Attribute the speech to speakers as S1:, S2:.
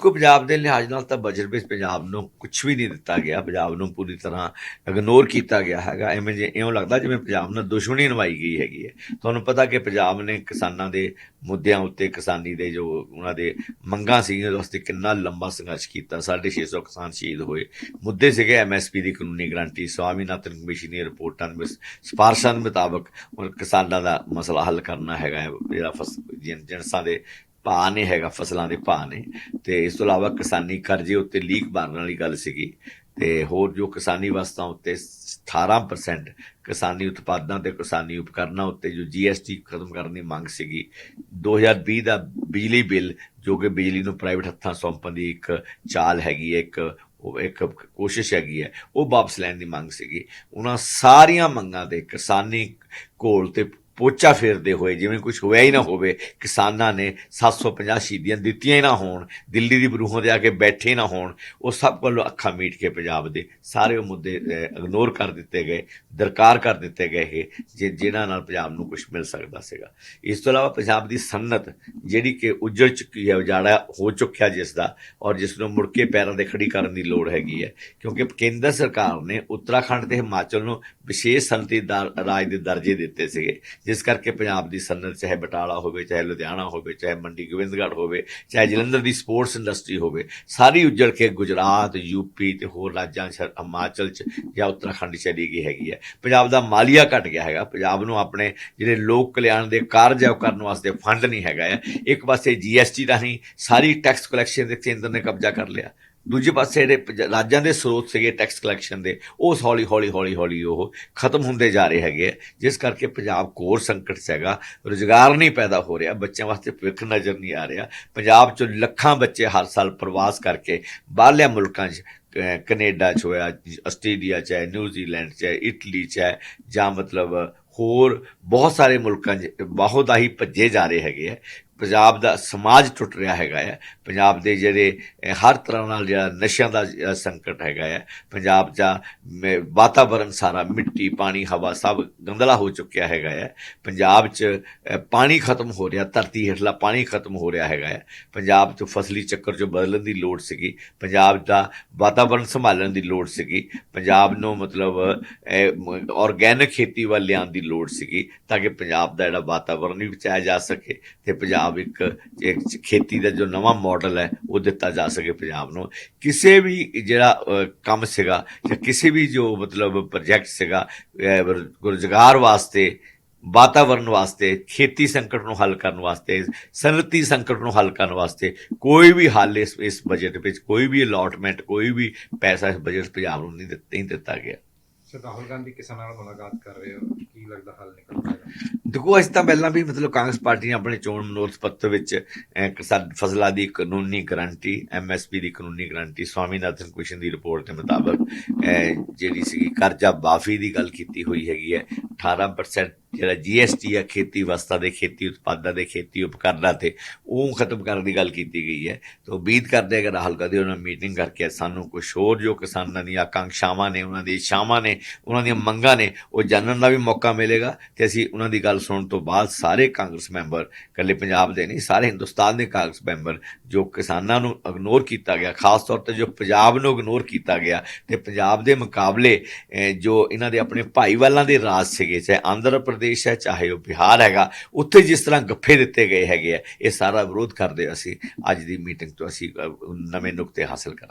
S1: ਕੋ ਪੰਜਾਬ ਦੇ ਲਿਹਾਜ਼ ਨਾਲ ਤਾਂ ਬਜਟ ਵਿੱਚ ਪੰਜਾਬ ਨੂੰ ਕੁਝ ਵੀ ਨਹੀਂ ਦਿੱਤਾ ਗਿਆ। ਪੰਜਾਬ ਨੂੰ ਪੂਰੀ ਤਰ੍ਹਾਂ ਇਗਨੋਰ ਕੀਤਾ ਗਿਆ ਹੈਗਾ। ਐਵੇਂ ਜੇ ਇਉਂ ਲੱਗਦਾ ਜਿਵੇਂ ਪੰਜਾਬ ਨਾਲ ਦੁਸ਼ਮਣੀ ਨਿਭਾਈ ਗਈ ਹੈਗੀ ਹੈ। ਤੁਹਾਨੂੰ ਪਤਾ ਕਿ ਪੰਜਾਬ ਨੇ ਕਿਸਾਨਾਂ ਦੇ ਮੁੱਦਿਆਂ ਉੱਤੇ ਕਿਸਾਨੀ ਦੇ ਜੋ ਉਹਨਾਂ ਦੇ ਮੰਗਾਂ ਸੀ ਉਸ ਵਾਸਤੇ ਕਿੰਨਾ ਲੰਬਾ ਸੰਘਰਸ਼ ਕੀਤਾ। 650 ਕਿਸਾਨ ਸ਼ਹੀਦ ਹੋਏ। ਮੁੱਦੇ ਸੀਗੇ ਐਮਐਸਪੀ ਦੀ ਕਾਨੂੰਨੀ ਗਰੰਟੀ ਸਵਾਮੀਨਾਥਨ ਕਮਿਸ਼ਨ ਦੀ ਰਿਪੋਰਟਾਂ ਦੇ ਸਿਫਾਰਸ਼ਾਂ ਦੇ ਮੁਤਾਬਕ ਕਿਸਾਨਾਂ ਦਾ ਮਸਲਾ ਹੱਲ ਕਰਨਾ ਹੈਗਾ ਹੈ, ਜਿਹੜਾ ਫਸ ਦੇ ਭਾਅ ਨੇ ਹੈਗਾ, ਫਸਲਾਂ ਦੇ ਭਾਅ ਨੇ। ਤੇ ਇਸ ਤੋਂ ਇਲਾਵਾ ਕਿਸਾਨੀ ਕਰਜ਼ੇ ਉੱਤੇ ਲੀਕ ਮਾਰਨ ਵਾਲੀ ਗੱਲ ਸੀਗੀ। ਤੇ ਹੋਰ ਜੋ ਕਿਸਾਨੀ ਵਸਤਾਂ ਉੱਤੇ 18% ਕਿਸਾਨੀ ਉਤਪਾਦਾਂ ਤੇ ਕਿਸਾਨੀ ਉਪਕਰਨਾਂ ਉੱਤੇ ਜੋ ਜੀਐਸਟੀ ਖਤਮ ਕਰਨ ਦੀ ਮੰਗ ਸੀਗੀ 2020 ਦਾ ਬਿਜਲੀ ਬਿੱਲ, ਜੋ ਕਿ ਬਿਜਲੀ ਨੂੰ ਪ੍ਰਾਈਵੇਟ ਹੱਥਾਂ ਸੌਂਪਣ ਦੀ ਇੱਕ ਚਾਲ ਹੈਗੀ ਹੈ, ਇੱਕ ਉਹ ਇੱਕ ਕੋਸ਼ਿਸ਼ ਹੈਗੀ ਹੈ, ਉਹ ਵਾਪਸ ਲੈਣ ਦੀ ਮੰਗ ਸੀਗੀ। ਉਹਨਾਂ ਸਾਰੀਆਂ ਮੰਗਾਂ ਤੇ ਕਿਸਾਨੀ ਘੋਲ ਤੇ ਪੋਚਾ ਫੇਰਦੇ ਹੋਏ, ਜਿਵੇਂ ਕੁਝ ਹੋਇਆ ਹੀ ਨਾ ਹੋਵੇ, ਕਿਸਾਨਾਂ ਨੇ 750 ਸ਼ਹੀਦੀਆਂ ਦਿੱਤੀਆਂ ਹੀ ਨਾ ਹੋਣ, ਦਿੱਲੀ ਦੀ ਬਰੂਹਾਂ ਤੇ ਆ ਕੇ ਬੈਠੇ ਨਾ ਹੋਣ, ਉਹ ਸਭ ਵੱਲੋਂ ਅੱਖਾਂ ਮੀਟ ਕੇ ਪੰਜਾਬ ਦੇ ਸਾਰੇ ਉਹ ਮੁੱਦੇ ਇਗਨੋਰ ਕਰ ਦਿੱਤੇ ਗਏ, ਦਰਕਾਰ ਕਰ ਦਿੱਤੇ ਗਏ ਇਹ, ਜੇ ਜਿਨ੍ਹਾਂ ਨਾਲ ਪੰਜਾਬ ਨੂੰ ਕੁਝ ਮਿਲ ਸਕਦਾ ਸੀਗਾ। ਇਸ ਤੋਂ ਇਲਾਵਾ ਪੰਜਾਬ ਦੀ ਸੰਨਤ, ਜਿਹੜੀ ਕਿ ਉੱਜੜ ਚੁੱਕੀ ਹੈ, ਉਜਾੜਾ ਹੋ ਚੁੱਕਿਆ ਜਿਸ ਦਾ ਔਰ ਜਿਸ ਨੂੰ ਮੁੜ ਕੇ ਪੈਰਾਂ ਤੇ ਖੜੀ ਕਰਨ ਦੀ ਲੋੜ ਹੈਗੀ ਹੈ, ਕਿਉਂਕਿ ਕੇਂਦਰ ਸਰਕਾਰ ਨੇ ਉੱਤਰਾਖੰਡ ਤੇ ਹਿਮਾਚਲ ਨੂੰ ਵਿਸ਼ੇਸ਼ ਸੰਤੀ ਰਾਜ ਦੇ ਦਰਜੇ ਦਿੱਤੇ ਸੀਗੇ। ਜਿਸ ਕਰਕੇ ਪੰਜਾਬ ਦੀ ਸਨਅਤ, ਚਾਹੇ ਬਟਾਲਾ ਹੋਵੇ, ਚਾਹੇ ਲੁਧਿਆਣਾ ਹੋਵੇ, ਚਾਹੇ ਮੰਡੀ ਗੋਬਿੰਦਗੜ੍ਹ ਹੋਵੇ, ਚਾਹੇ ਜਲੰਧਰ ਦੀ ਸਪੋਰਟਸ ਇੰਡਸਟਰੀ ਹੋਵੇ, ਸਾਰੀ ਉੱਜੜ ਕੇ ਗੁਜਰਾਤ ਯੂਪੀ ਤੇ ਹੋਰ ਰਾਜਾਂ ਚ, ਹਿਮਾਚਲ ਚ ਜਾਂ ਉੱਤਰਾਖੰਡ ਚ ਚਲੀ ਗਈ ਹੈਗੀ ਹੈ। ਪੰਜਾਬ ਦਾ ਮਾਲੀਆ ਘਟ ਗਿਆ ਹੈਗਾ। ਪੰਜਾਬ ਨੂੰ ਆਪਣੇ ਜਿਹੜੇ ਲੋਕ ਕਲਿਆਣ ਦੇ ਕਾਰਜ ਹੈ, ਉਹ ਕਰਨ ਵਾਸਤੇ ਫੰਡ ਨਹੀਂ ਹੈਗਾ ਹੈ। ਇੱਕ ਪਾਸੇ ਜੀਐਸਟੀ ਦਾ ਨਹੀਂ ਸਾਰੀ ਟੈਕਸ ਕਲੈਕਸ਼ਨ ਦੇ ਕੇਂਦਰ ਨੇ ਕਬਜ਼ਾ ਕਰ ਲਿਆ। ਦੂਜੇ ਪਾਸੇ ਜਿਹੜੇ ਪੰਜ- ਰਾਜਾਂ ਦੇ ਸਰੋਤ ਸੀਗੇ ਟੈਕਸ ਕਲੈਕਸ਼ਨ ਦੇ। ਉਹ ਹੌਲੀ ਹੌਲੀ ਹੌਲੀ ਹੌਲੀ ਉਹ ਖਤਮ ਹੁੰਦੇ ਜਾ ਰਹੇ ਹੈਗੇ ਆ, ਜਿਸ ਕਰਕੇ ਪੰਜਾਬ ਕੋਰ ਸੰਕਟ 'ਚ ਹੈਗਾ। ਰੁਜ਼ਗਾਰ ਨਹੀਂ ਪੈਦਾ ਹੋ ਰਿਹਾ। ਬੱਚਿਆਂ ਵਾਸਤੇ ਭਵਿੱਖ ਨਜ਼ਰ ਨਹੀਂ ਆ ਰਿਹਾ। ਪੰਜਾਬ 'ਚ ਲੱਖਾਂ ਬੱਚੇ ਹਰ ਸਾਲ ਪ੍ਰਵਾਸ ਕਰਕੇ ਬਾਹਰਲੇ ਮੁਲਕਾਂ 'ਚ ਅਹ ਕੈਨੇਡਾ 'ਚ ਹੋਇਆ ਆਸਟ੍ਰੇਲੀਆ 'ਚ ਹੈ ਨਿਊਜ਼ੀਲੈਂਡ 'ਚ ਹੈ ਇਟਲੀ 'ਚ ਹੈ ਜਾਂ ਮਤਲਬ ਹੋਰ ਬਹੁਤ ਸਾਰੇ ਮੁਲਕਾਂ 'ਚ ਬਹੁਤ ਹੀ ਭੱਜੇ ਜਾ ਰਹੇ ਹੈਗੇ ਆ। ਪੰਜਾਬ ਦਾ ਸਮਾਜ ਟੁੱਟ ਰਿਹਾ ਹੈਗਾ ਹੈ। ਪੰਜਾਬ ਦੇ ਜਿਹੜੇ ਹਰ ਤਰ੍ਹਾਂ ਨਾਲ ਜਿਹੜਾ ਨਸ਼ਿਆਂ ਦਾ ਸੰਕਟ ਹੈਗਾ ਹੈ। ਪੰਜਾਬ ਦਾ ਮ- ਵਾਤਾਵਰਣ ਸਾਰਾ ਮਿੱਟੀ, ਪਾਣੀ, ਹਵਾ ਸਭ ਗੰਦਲਾ ਹੋ ਚੁੱਕਿਆ ਹੈਗਾ ਹੈ। ਪੰਜਾਬ 'ਚ ਪਾਣੀ ਖਤਮ ਹੋ ਰਿਹਾ, ਧਰਤੀ ਹੇਠਲਾ ਪਾਣੀ ਖਤਮ ਹੋ ਰਿਹਾ ਹੈਗਾ ਹੈ। ਪੰਜਾਬ 'ਚ ਫਸਲੀ ਚੱਕਰ 'ਚ ਬਦਲਣ ਦੀ ਲੋੜ ਸੀਗੀ। ਪੰਜਾਬ ਦਾ ਵਾਤਾਵਰਣ ਸੰਭਾਲਣ ਦੀ ਲੋੜ ਸੀਗੀ। ਪੰਜਾਬ ਨੂੰ ਮਤਲਬ ਆਰਗੈਨਿਕ ਖੇਤੀ ਵੱਲ ਲਿਆਉਣ ਦੀ ਲੋੜ ਸੀਗੀ ਤਾਂ ਕਿ ਪੰਜਾਬ ਦਾ ਜਿਹੜਾ ਵਾਤਾਵਰਣ ਵੀ ਬਚਾਇਆ ਜਾ ਸਕੇ ਤੇ ਪੰਜਾਬ ਇੱਕ ਇੱਕ ਖੇਤੀ ਦਾ ਜੋ ਨਵਾਂ ਮਾਡਲ ਹੈ, ਉਹ ਦਿੱਤਾ ਜਾ ਸਕੇ ਪੰਜਾਬ ਨੂੰ। ਕਿਸੇ ਵੀ ਜਿਹੜਾ ਕੰਮ ਸੀਗਾ ਜਾਂ ਕਿਸੇ ਵੀ ਜੋ ਮਤਲਬ ਪ੍ਰੋਜੈਕਟ ਸੀਗਾ ਰੁਜ਼ਗਾਰ ਵਾਸਤੇ ਵਾਤਾਵਰਣ ਵਾਸਤੇ, ਖੇਤੀ ਸੰਕਟ ਨੂੰ ਹੱਲ ਕਰਨ ਵਾਸਤੇ, ਸਨਅਤੀ ਸੰਕਟ ਨੂੰ ਹੱਲ ਕਰਨ ਵਾਸਤੇ, ਕੋਈ ਵੀ ਹੱਲ ਇਸ ਇਸ ਬਜਟ ਵਿੱਚ, ਕੋਈ ਵੀ ਅਲਾਟਮੈਂਟ ਕੋਈ ਵੀ ਪੈਸਾ ਇਸ ਬਜਟ ਪੰਜਾਬ ਨੂੰ ਨਹੀਂ ਦਿੱਤਾ ਨਹੀਂ ਦਿੱਤਾ ਗਿਆ।
S2: ਸਰ ਰਾਹੁਲ ਗਾਂਧੀ ਕਿਸਾਨਾਂ ਨਾਲ ਮੁਲਾਕਾਤ ਕਰ ਰਹੇ ਹੋ। ਕੀ ਲੱਗਦਾ ਹੱਲ ਨਿਕਲ ਪਾਏਗਾ
S1: ਦੇਖੋ, ਅਸੀਂ ਤਾਂ ਪਹਿਲਾਂ ਵੀ ਮਤਲਬ ਕਾਂਗਰਸ ਪਾਰਟੀ ਨੇ ਆਪਣੇ ਚੋਣ ਮਨੋਰਥ ਪੱਤਰ ਵਿੱਚ ਫਸਲਾਂ ਦੀ ਕਾਨੂੰਨੀ ਗਰੰਟੀ ਐਮਐਸਪੀ ਦੀ ਕਾਨੂੰਨੀ ਗਰੰਟੀ, ਸਵਾਮੀਨਾਥਨ ਕਮਿਸ਼ਨ ਦੀ ਰਿਪੋਰਟ ਦੇ ਮੁਤਾਬਕ ਜਿਹੜੀ ਸੀ ਕਰਜ਼ਾ ਮਾਫੀ ਦੀ ਗੱਲ ਕੀਤੀ ਹੋਈ ਹੈਗੀ ਹੈ 18% ਜਿਹੜਾ ਜੀਐਸਟੀ ਆ, ਖੇਤੀ ਵਸਤਾਂ ਦੇ, ਖੇਤੀ ਉਤਪਾਦਾਂ ਦੇ, ਖੇਤੀ ਉਪਕਰਨਾਂ ਤੇ, ਉਹ ਖਤਮ ਕਰਨ ਦੀ ਗੱਲ ਕੀਤੀ ਗਈ ਹੈ। ਤਾਂ ਉਮੀਦ ਕਰਦੇ ਕਿ ਰਾਹੁਲ ਗਾਂਧੀ ਉਹਨਾਂ ਮੀਟਿੰਗ ਕਰਕੇ ਸਾਨੂੰ ਕੁਝ ਹੋਰ ਜੋ ਕਿਸਾਨਾਂ ਦੀਆਂ ਆਕਾਂਖਸ਼ਾਵਾਂ ਨੇ, ਉਹਨਾਂ ਦੀ ਇੱਛਾਵਾਂ ਨੇ, ਉਹਨਾਂ ਦੀਆਂ ਮੰਗਾਂ ਨੇ, ਉਹ ਜਾਣਨ ਦਾ ਵੀ ਮੌਕਾ ਮਿਲੇਗਾ। ਤੇ ਅਸੀਂ ਉਹਨਾਂ ਦੀ ਗੱਲ ਸੁਣਨ ਤੋਂ ਬਾਅਦ ਸਾਰੇ ਕਾਂਗਰਸ ਮੈਂਬਰ, ਇਕੱਲੇ ਪੰਜਾਬ ਦੇ ਨਹੀਂ, ਸਾਰੇ ਹਿੰਦੁਸਤਾਨ ਦੇ ਕਾਂਗਰਸ ਮੈਂਬਰ, ਜੋ ਕਿਸਾਨਾਂ ਨੂੰ ਇਗਨੋਰ ਕੀਤਾ ਗਿਆ, ਖਾਸ ਤੌਰ ਤੇ ਜੋ ਪੰਜਾਬ ਨੂੰ ਇਗਨੋਰ ਕੀਤਾ ਗਿਆ, ਤੇ ਪੰਜਾਬ ਦੇ ਮੁਕਾਬਲੇ ਜੋ ਇਹਨਾਂ ਦੇ ਆਪਣੇ ਭਾਈਵਾਲਾਂ ਦੇ ਰਾਜ ਸੀਗੇ, ਚਾਹੇ ਆਂਧਰਾ ਪ੍ਰਦੇਸ਼ ਹੈ, ਚਾਹੇ ਉਹ ਬਿਹਾਰ ਹੈਗਾ, ਉੱਥੇ ਜਿਸ ਤਰ੍ਹਾਂ ਗੱਫੇ ਦਿੱਤੇ ਗਏ ਹੈਗੇ ਆ, ਇਹ ਸਾਰਾ ਵਿਰੋਧ ਕਰਦੇ ਅਸੀਂ ਅੱਜ ਦੀ ਮੀਟਿੰਗ ਤੋਂ ਅਸੀਂ ਨਵੇਂ ਨੁਕਤੇ ਹਾਸਲ ਕਰਾਂਗੇ।